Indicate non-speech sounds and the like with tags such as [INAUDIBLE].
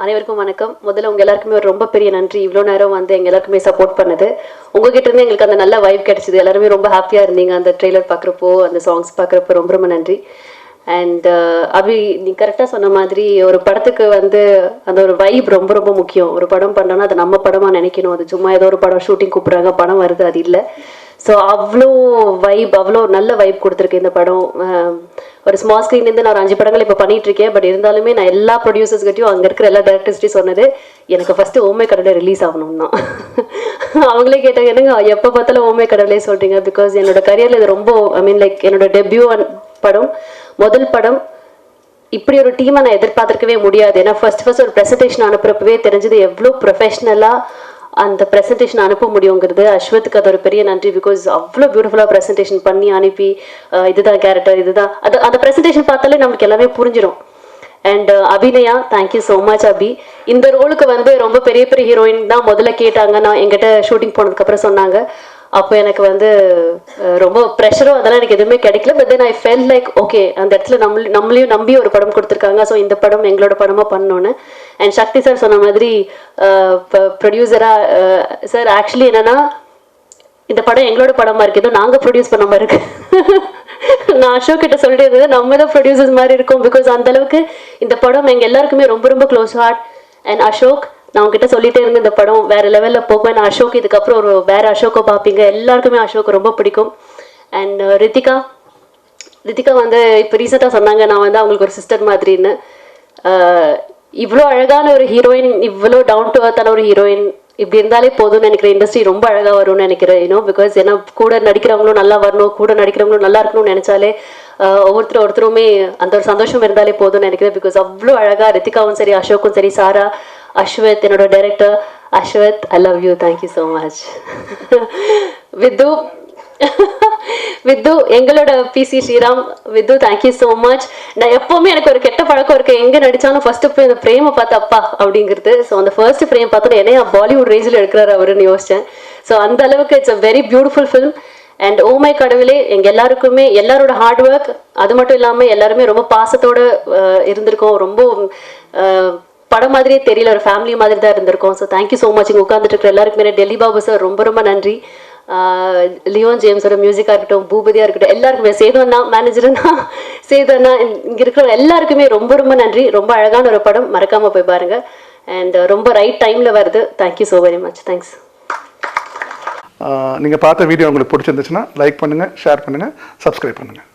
அனைவருக்கும் வணக்கம். முதல்ல உங்க எல்லாருக்குமே ஒரு ரொம்ப பெரிய நன்றி. இவ்வளோ நேரம் வந்து எங்க எல்லாருக்குமே சப்போர்ட் பண்ணது. உங்ககிட்ட இருந்து எங்களுக்கு அந்த நல்ல வைப் கிடைச்சது. எல்லாருமே ரொம்ப ஹாப்பியா இருந்தீங்க. அந்த ட்ரெய்லர் பார்க்குறப்போ அந்த சாங்ஸ் பார்க்குறப்போ ரொம்ப ரொம்ப நன்றி. அண்ட் uh, அபி நீ கரெக்டாக சொன்ன மாதிரி ஒரு படத்துக்கு வந்து அந்த ஒரு வைப் ரொம்ப ரொம்ப முக்கியம். ஒரு படம் பண்ணோன்னா அது நம்ம படமாக நினைக்கணும். அது சும்மா ஏதோ ஒரு படம் ஷூட்டிங் கூப்பிட்றாங்க. படம் வருது அது இல்லை. ஸோ அவ்வளோ வைப் அவ்வளோ நல்ல வைப் கொடுத்துருக்கு இந்த படம். ஒரு ஸ்மால் ஸ்க்ரீன்லேருந்து நான் ஒரு அஞ்சு படங்கள் இப்போ பண்ணிட்டு இருக்கேன். பட் இருந்தாலுமே நான் எல்லா ப்ரொடியூசர்ஸ் கிட்டயும் அங்கே இருக்கிற எல்லா டேரக்டர்ஸ்டையும் சொன்னது எனக்கு ஃபஸ்ட்டு ஓமே கடவுளை ரிலீஸ் ஆகணும் அவங்களே கேட்டாங்க என்னங்க எப்போ பார்த்தாலும் ஓமே கடவுளே சொல்கிறீங்க பிகாஸ் என்னோட கரியரில் இது ரொம்ப ஐ மீன் லைக் என்னோட டெபியூ படம் முதல் படம் இப்படி ஒரு டீமை நான் எதிர்பார்த்திருக்கவே முடியாது. ஏன்னா ஃபர்ஸ்ட் ஃபர்ஸ்ட் ஒரு ப்ரெசன்டேஷன் அனுப்புறப்பவே தெரிஞ்சது எவ்வளோ ப்ரொஃபஷ்னலாக அந்த ப்ரெசன்டேஷன் அனுப்ப முடியுங்கிறது அஸ்வத்துக்கு அது ஒரு பெரிய நன்றி பிகாஸ் அவ்வளோ பியூட்டிஃபுல்லாக ப்ரெசன்டேஷன் பண்ணி அனுப்பி இதுதான் கேரக்டர் இதுதான். அது அந்த ப்ரெசன்டேஷன் பார்த்தாலே நமக்கு எல்லாமே புரிஞ்சிடும் and Abhinaya thank you so much Abhi. இந்த ரோலுக்கு வந்து ரொம்ப பெரிய பெரிய ஹீரோயின் தான் முதல்ல கேட்டாங்க. நான் என்கிட்ட ஷூட்டிங் போனதுக்கப்புறம் சொன்னாங்க. அப்போ எனக்கு வந்து ரொம்ப ப்ரெஷரும் அதெல்லாம் எனக்கு எதுவுமே கிடைக்கல. But then I felt like okay அந்த இடத்துல நம்ம நம்மளையும் நம்பி ஒரு படம் கொடுத்துருக்காங்க. ஸோ இந்த படம் எங்களோட படமாக பண்ணோன்னு. அண்ட் சக்தி சார் சொன்ன மாதிரி ப்ரொடியூசராக சார் ஆக்சுவலி என்னன்னா இந்த படம் எங்களோட படமா இருக்கு ஏதோ நாங்கள் ப்ரொடியூஸ் பண்ண மாதிரி இருக்கு. [LAUGHS] நான் அசோக் கிட்ட சொல்லிட்டு இருந்தது நம்ம தான் ப்ரொடியூசர்ஸ் மாதிரி இருக்கும். பிகாஸ் அந்த அளவுக்கு இந்த படம் எங்கள் எல்லாருக்குமே ரொம்ப ரொம்ப க்ளோஸ் ஹார்ட் அண்ட் அசோக் நான் உங்ககிட்ட சொல்லிட்டே இருந்த இந்த படம் வேற லெவல்ல போகும் நான் அசோக் இதுக்கப்புறம் ஒரு வேற அசோக்கை பார்ப்பீங்க. எல்லாருக்குமே அசோக் ரொம்ப பிடிக்கும். அண்ட் uh, ரித்திகா ரித்திகா வந்து இப்போ ரீசெண்டாக சொன்னாங்க நான் வந்து அவங்களுக்கு ஒரு சிஸ்டர் மாதிரின்னு. Uh, இவ்வளோ அழகான ஒரு ஹீரோயின் இவ்வளோ டவுன் டு அர்த்தான ஒரு ஹீரோயின் இப்படி இருந்தாலே போதும்னு நினைக்கிற இண்டஸ்ட்ரி ரொம்ப அழகாக வரும்னு நினைக்கிறேன் யூனோ பிகாஸ் ஏன்னா கூட நடிக்கிறவங்களும் நல்லா வரணும் கூட நடிக்கிறவங்களும் நல்லா இருக்கணும்னு நினைச்சாலே uh, ஒவ்வொருத்தர் ஒவ்வொருத்தரும் ஒருத்தருமே அந்த ஒரு சந்தோஷம் இருந்தாலே போதும்னு நினைக்கிறேன் பிகாஸ் அவ்வளோ அழகாக ரித்திகாவும் சரி அசோக்கும் சரி சாரா அஸ்வத் என்னோட director Ashwath I love you thank you so much with with எங்களோட PC Sreeram with thank you so much நான் எப்பவுமே எனக்கு ஒரு கெட்ட பழக்கம் இருக்கு. எங்க நடிச்சாலும் ஃபர்ஸ்ட் போய் அந்த ஃப்ரேமை பார்த்து அப்பா அப்படிங்கிறது. ஸோ அந்த ஃபர்ஸ்ட் ஃப்ரேம் பார்த்தோன்னா என்னையா பாலிவுட் ரேஞ்சில் எடுக்கிறாரு அவருன்னு யோசிச்சேன். ஸோ அந்த அளவுக்கு it's a very beautiful film and oh my கடவுளே எங்க எல்லாருக்குமே எல்லாரோட ஹார்ட் ஒர்க் அது மட்டும் இல்லாமல் எல்லாருமே ரொம்ப பாசத்தோட இருந்திருக்கோம். ரொம்ப படம் மாதிரியே தெரியல ஒரு ஃபேமிலி மாதிரி தான் இருந்திருக்கோம் ஸோ தேங்க்யூ ஸோ மச் இங்கே உட்காந்துட்டு இருக்கிற எல்லாருக்குமே டெல்லி பாபு சார் ரொம்ப ரொம்ப நன்றி. லியோன் ஜேம்ஸோட மியூசிக்காக இருக்கட்டும் பூபதியாக இருக்கட்டும் எல்லாருக்குமே. சேது அண்ணா மேனேஜர்னா இங்கே இருக்கிற எல்லாருக்குமே ரொம்ப ரொம்ப நன்றி. ரொம்ப அழகான ஒரு படம். மறக்காமல் போய் பாருங்க. அண்ட் ரொம்ப ரைட் டைமில் வருது. Thank you so very much thanks நீங்கள் பார்த்த வீடியோ உங்களுக்கு பிடிச்சிருந்துச்சுன்னா லைக் பண்ணுங்கள் ஷேர் பண்ணுங்கள் சப்ஸ்கிரைப் பண்ணுங்கள்